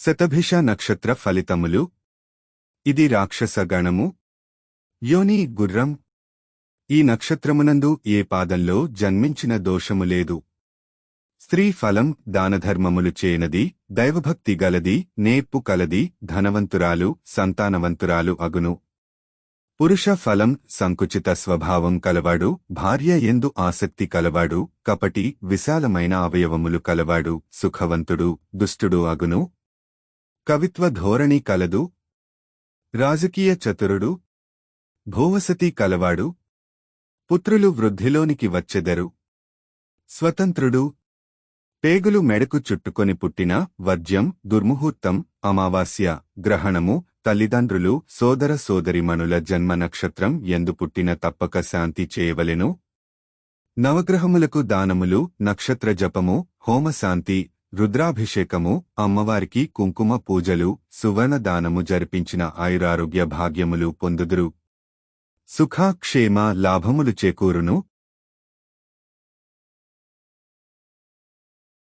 శతభిష నక్షత్ర ఫలితములు. ఇది రాక్షస గణము. యోని గుర్రం. ఈ నక్షత్రమునందు ఏ పాదంలో జన్మించిన దోషము లేదు. స్త్రీ ఫలం దానధర్మములు చేయనది దైవభక్తి గలది నేర్పు కలది ధనవంతురాలు సంతానవంతురాలు అగును. పురుష ఫలం సంకుచిత స్వభావం కలవాడు భార్య ఎందు ఆసక్తి కలవాడు కపటి విశాలమైన అవయవములు కలవాడు సుఖవంతుడు దుష్టుడు అగును. కవిత్వ ధోరణి కలదు. రాజకీయ చతురుడు. భూవసతి కలవాడు. పుత్రులు వృద్ధిలోనికి వచ్చెదరు. స్వతంత్రుడు. పేగులు మెడకు చుట్టుకొని పుట్టిన వర్జ్యం దుర్ముహూర్తం అమావాస్య గ్రహణము తల్లిదండ్రులు సోదర సోదరిమణుల జన్మ నక్షత్రం ఎందు పుట్టిన తప్పక శాంతి చేయవలెను. నవగ్రహములకు దానములు నక్షత్ర జపము హోమశాంతి రుద్రాభిషేకము అమ్మవారికి కుంకుమ పూజలు సువర్ణ దానము జరిపించిన ఆయురారోగ్య భాగ్యములు పొందుదురు. సుఖాక్షేమ లాభములు చేకూరును